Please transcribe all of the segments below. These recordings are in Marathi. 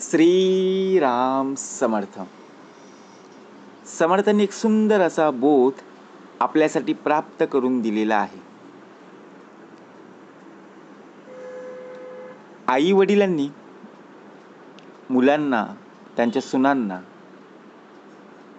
श्रीराम समर्थ. समर्थांनी एक सुंदर असा बोध आपल्यासाठी प्राप्त करून दिलेला आहे. आई वडिलांनी मुलांना त्यांच्या सुनांना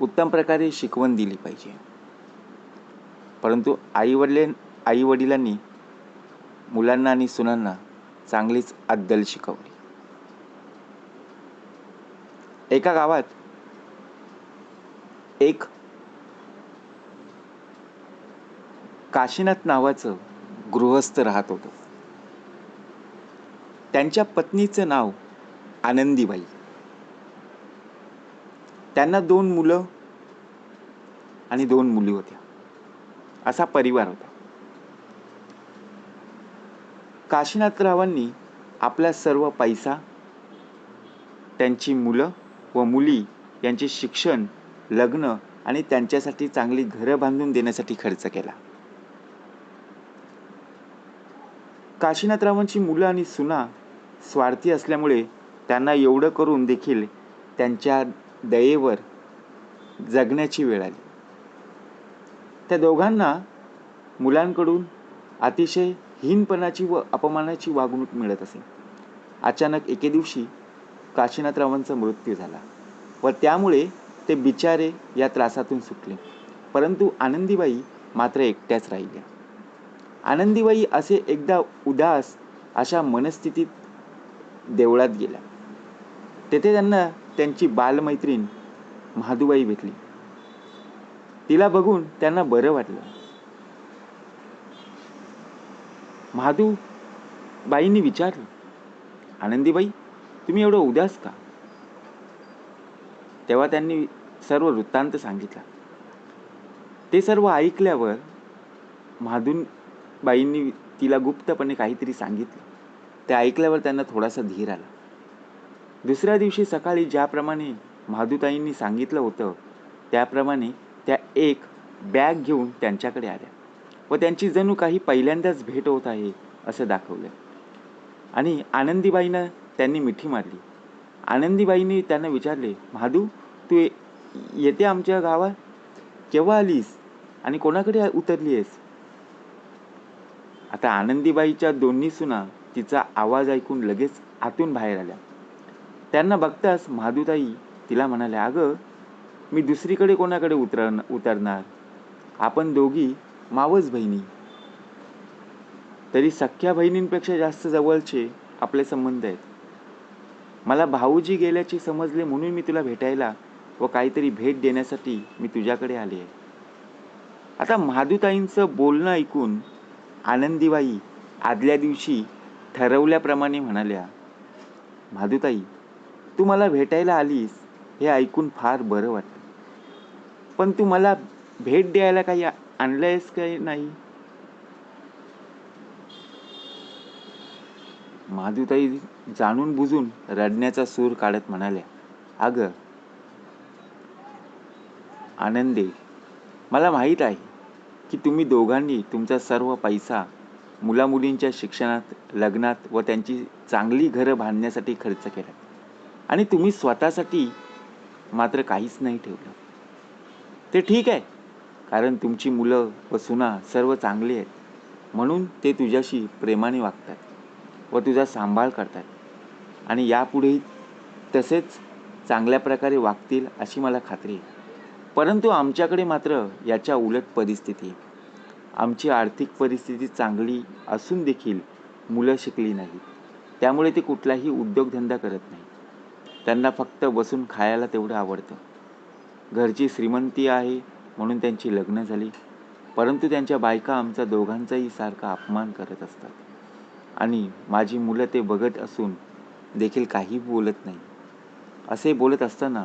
उत्तम प्रकारे शिकवण दिली पाहिजे. परंतु आई वडील आई वडिलांनी मुलांना आणि सुनांना चांगलीच अद्दल शिकवली. एका गावात एक काशीनाथ नावाचं गृहस्थ राहत होतं. त्यांच्या पत्नीचं नाव आनंदीबाई. त्यांना दोन मुलं आणि दोन मुली होत्या. असा परिवार होता. काशीनाथरावांनी आपला सर्व पैसा त्यांची मुलं व मुली यांचे शिक्षण लग्न आणि त्यांच्यासाठी चांगली घरं बांधून देण्यासाठी खर्च केला. काशीनाथरावांची मुलं आणि सुना स्वार्थी असल्यामुळे त्यांना एवढं करून देखील त्यांच्या दयेवर जगण्याची वेळ आली. त्या दोघांना मुलांकडून अतिशय हीनपणाची व अपमानाची वागणूक मिळत असे. अचानक एके दिवशी काशीनाथरावांचा मृत्यू झाला. व त्यामुळे ते बिचारे या त्रासातून सुटले. परंतु आनंदीबाई मात्र एकट्याच राहिल्या. आनंदीबाई असे एकदा उदास अशा मनस्थितीत देवळात गेल्या. तेथे त्यांना त्यांची बालमैत्रीण महादुबाई भेटली. तिला बघून त्यांना बरं वाटलं. महादू बाईंनी विचारलं आनंदीबाई तुम्ही एवढं उदास का? तेव्हा त्यांनी सर्व वृत्तांत सांगितला. ते सर्व ऐकल्यावर महादून तिला गुप्तपणे काहीतरी सांगितलं. ते ऐकल्यावर त्यांना थोडासा धीर आला. दुसऱ्या दिवशी सकाळी ज्याप्रमाणे महादुताईंनी सांगितलं होतं त्याप्रमाणे त्या एक बॅग घेऊन त्यांच्याकडे आल्या व त्यांची जणू काही पहिल्यांदाच भेट होत आहे असं दाखवलं. आणि आनंदीबाईंना त्यांनी मिठी मारली. आनंदीबाईंनी त्यांना विचारले महादू तू ये- येते आमच्या गावात? केव्हा आलीस? आणि कोणाकडे उतरली आहेस? आता आनंदीबाईच्या दोन्ही सुना तिचा आवाज ऐकून लगेच आतून बाहेर आल्या. त्यांना बघताच महादुताई तिला म्हणाल्या अगं मी दुसरीकडे कोणाकडे उतर उतरणार? आपण दोघी मावस बहिणी. तरी सख्या बहिणींपेक्षा जास्त जवळचे आपले संबंध आहेत. मला भाऊजी गेल्याचे समजले म्हणून मी तुला भेटायला व काहीतरी भेट देण्यासाठी मी तुझ्याकडे आले. आहे आता महादुताईंचं बोलणं ऐकून आनंदीबाई आदल्या दिवशी ठरवल्याप्रमाणे म्हणाल्या महादुताई तू मला भेटायला आलीस हे ऐकून फार बरं वाटतं पण तू मला भेट द्यायला काही आणलंयस काही नाही? महादुताई जाणून बुजून रडण्याचा सूर काढत म्हणाल्या अगं आनंदे मला माहीत आहे की तुम्ही दोघांनी तुमचा सर्व पैसा मुलामुलींच्या शिक्षणात लग्नात व त्यांची चांगली घरं बांधण्यासाठी खर्च केला आणि तुम्ही स्वतःसाठी मात्र काहीच नाही ठेवलं. ते ठीक आहे कारण तुमची मुलं व सुना सर्व चांगली आहेत म्हणून ते तुझ्याशी प्रेमाने वागतात व तुझा सांभाळ करतात. आणि यापुढेही तसेच चांगल्या प्रकारे वागतील अशी मला खात्री आहे. परंतु आमच्याकडे मात्र याच्या उलट परिस्थिती आहे. आमची आर्थिक परिस्थिती चांगली असून देखील मुलं शिकली नाहीत. त्यामुळे ते कुठलाही उद्योगधंदा करत नाही त्यांना फक्त बसून खायला तेवढं आवडतं. घरची श्रीमंती आहे म्हणून त्यांची लग्न झाली. परंतु त्यांच्या बायका आमचा दोघांचाही सारखा अपमान करत असतात. आणि माझी मुलं ते बघत असून देखील काही बोलत नाही. असे बोलत असताना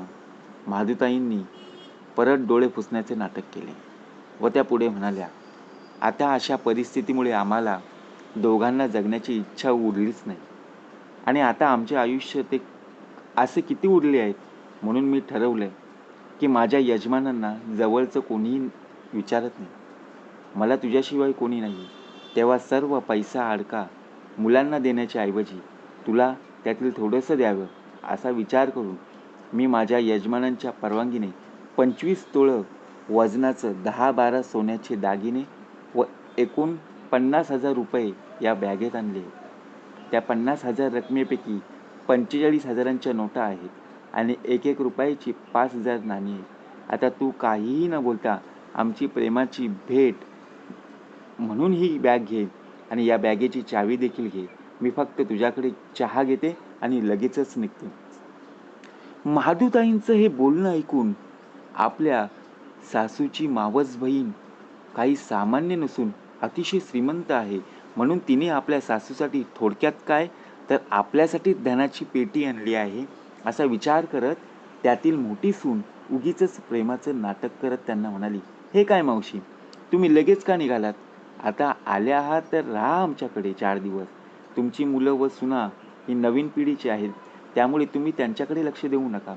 महादुताईंनी परत डोळे पुसण्याचे नाटक केले व त्या पुढे म्हणाल्या आता अशा परिस्थितीमुळे आम्हाला दोघांना जगण्याची इच्छा उरलीच नाही. आणि आता आमचे आयुष्य ते असे किती उरले आहेत म्हणून मी ठरवलं की माझ्या यजमानांना जवळचं कोणीही विचारत नाही. मला तुझ्याशिवाय कोणी नाही तेव्हा सर्व पैसा अडका मुलांना देण्याच्या ऐवजी तुला त्यातील थोडंसं द्यावं असा विचार करून मी माझ्या यजमानांच्या परवानगीने पंचवीस तोळं वजनाचं दहा बारा सोन्याचे दागिने व एकूण पन्नास हजार रुपये या बॅगेत आणले. त्या पन्नास हजार रकमेपैकी पंचेचाळीस हजारांच्या नोटा आहेत आणि एक एक रुपयाची पाच हजार नाणी आहेत. आता तू काहीही न बोलता आमची प्रेमाची भेट म्हणून ही बॅग घे आणि या बॅगेची चावी देखील घे. मी फक्त तुझ्याकडे चहा घेते आणि लगेचच निघते. महादूताईंचं हे बोलणं ऐकून आपल्या सासूची मावस बहीण काही सामान्य नसून अतिशय श्रीमंत आहे. म्हणून तिने आपल्या सासूसाठी थोडक्यात काय? तर आपल्यासाठी धनाची पेटी आणली आहे. असा विचार करत त्यातील मोठी सून उगीच प्रेमाचं नाटक करत त्यांना म्हणाली हे काय मावशी? तुम्ही लगेच का निघालात? आता आल्या आहात तर राहा आमच्याकडे चार दिवस. तुमची मुलं व सुना ही नवीन पिढीची आहेत. त्यामुळे तुम्ही त्यांच्याकडे लक्ष देऊ नका.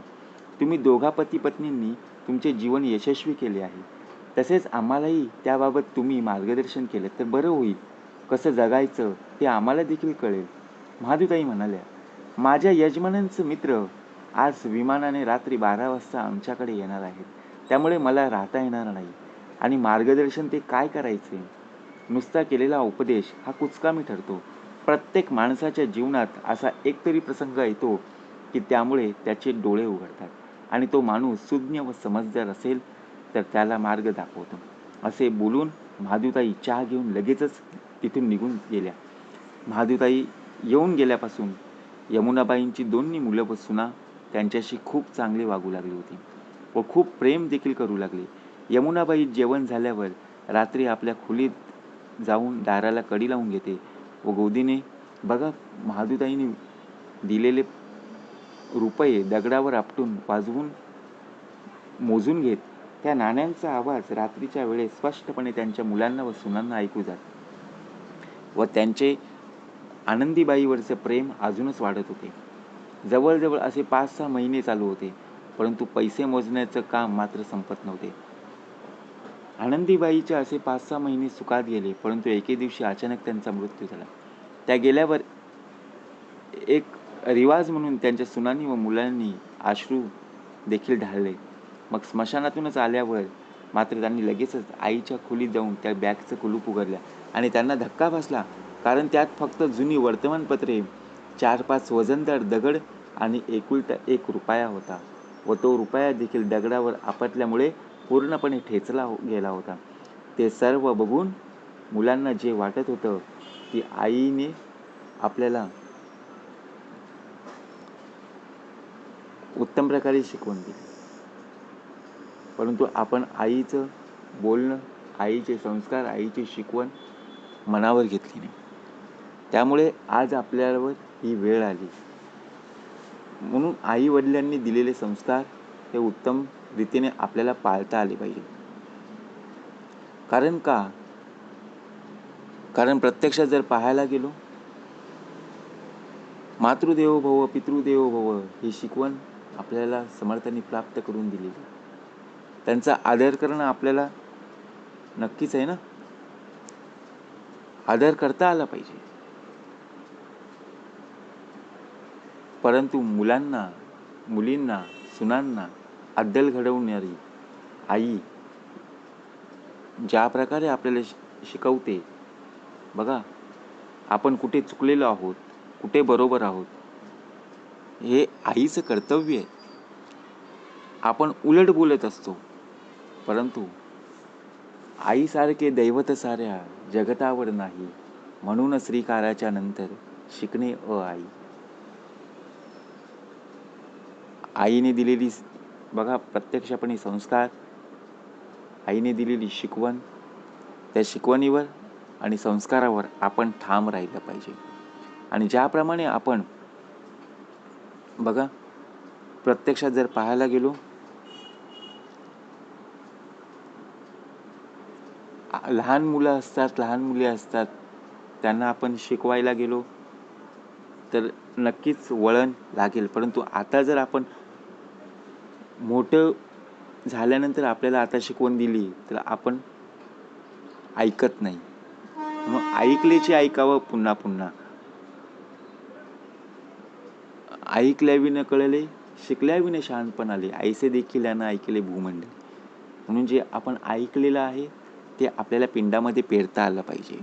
तुम्ही दोघा पती पत्नींनी तुमचे जीवन यशस्वी केले आहे. तसेच आम्हालाही त्याबाबत तुम्ही मार्गदर्शन केलं तर बरं होईल. कसं जगायचं ते आम्हाला देखील कळेल. महादुताई म्हणाल्या माझ्या यजमानांचं मित्र आज विमानाने रात्री बारा वाजता आमच्याकडे येणार आहेत. त्यामुळे मला राहता येणार नाही. आणि मार्गदर्शन ते काय करायचे? नुसता केलेला उपदेश हा कुचकामी ठरतो. प्रत्येक माणसाच्या जीवनात असा एकतरी प्रसंग येतो की त्यामुळे त्याचे डोळे उघडतात. आणि तो माणूस सुज्ञ व समजदार असेल तर त्याला मार्ग दाखवतो. असे बोलून महादुताई चहा घेऊन लगेचच तिथून निघून गेल्या. महादुताई येऊन गेल्यापासून यमुनाबाईंची दोन्ही मुलं व सुना त्यांच्याशी खूप चांगली वागू लागली होती व खूप प्रेम देखील करू लागले. यमुनाबाई जेवण झाल्यावर रात्री आपल्या खोलीत जाऊन दाराला कडी लावून घेते. गोदीने बघा महादुताईने दिलेले रुपये दगडावर आपटून वाजवून मोजून घेत त्या नाण्यांचा आवाज रात्रीच्या वेळेस स्पष्टपणे त्यांच्या मुलांना व सुनांना ऐकू जात. व त्यांचे आनंदीबाईवरचे प्रेम अजूनच वाढत होते. जवळजवळ असे पाच सहा महिने चालू होते परंतु पैसे मोजण्याचं काम मात्र संपत नव्हते. आनंदीबाईचे असे पाच सहा महिने सुखात गेले परंतु एके दिवशी अचानक त्यांचा मृत्यू झाला. त्या गेल्यावर एक रिवाज म्हणून त्यांच्या सुनांनी व मुलांनी आश्रू देखील ढाळले. मग स्मशानातूनच आल्यावर मात्र त्यांनी लगेचच आईच्या खोलीत जाऊन त्या बॅगचं कुलूप उघडल्या आणि त्यांना धक्का बसला कारण त्यात फक्त जुनी वर्तमानपत्रे चार पाच वजनदार दगड आणि एकुलता एक रुपया होता व तो रुपया देखील दगडावर आपटल्यामुळे पूर्णपणे ठेचला हो- गेला होता. ते सर्व बघून मुलांना जे वाटत होतं की आईने आपल्याला उत्तम प्रकारे शिकवण दिली. परंतु आपण आईचं बोलणं आईचे संस्कार आईची शिकवण मनावर घेतली नाही. त्यामुळे आज आपल्यावर ही वेळ आली. म्हणून आई वडिलांनी दिलेले संस्कार हे उत्तम रीतीने आपल्याला पाळता आले पाहिजे. कारण का? कारण प्रत्यक्षात जर पाहायला गेलो मातृदेवो भव पितृदेवो भव ही शिकवण आपल्याला समर्थांनी प्राप्त करून दिलेली त्यांचा आदर करणं आपल्याला नक्कीच आहे ना? आदर करता आला पाहिजे. परंतु मुलांना मुलींना सुनांना अद्दल घडवणारी आई ज्या प्रकारे आपल्याला शि- शिकवते बघा आपण कुठे चुकलेलो आहोत कुठे बरोबर आहोत हे आईचं कर्तव्य आहे. आपण उलट बोलत असतो परंतु आईसारखे दैवत साऱ्या जगतावर नाही म्हणून श्रीकाराच्या नंतर शिकणे अ आई. आईने दिलेली बघा प्रत्यक्षपणे संस्कार आईने दिलेली शिकवण त्या शिकवणीवर आणि संस्कारावर आपण ठाम राहिलं पाहिजे. आणि ज्याप्रमाणे आपण बघा प्रत्यक्षात जर पाहायला गेलो लहान मुलं असतात लहान मुली असतात त्यांना आपण शिकवायला गेलो तर नक्कीच वळण लागेल. परंतु आता जर आपण मोठं झाल्यानंतर आपल्याला आता शिकवण दिली तर आपण ऐकत नाही. मग ऐकलेचे ऐकावं पुन्हा पुन्हा. ऐकल्याविनं कळले शिकल्याविनं शहाणपण आले. ऐसे देखील यानं ऐकले भूमंड म्हणून जे आपण ऐकलेलं आहे ते आपल्याला पिंडामध्ये पेरता आलं पाहिजे.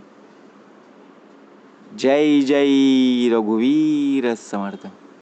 जय जय रघुवीर समर्थ.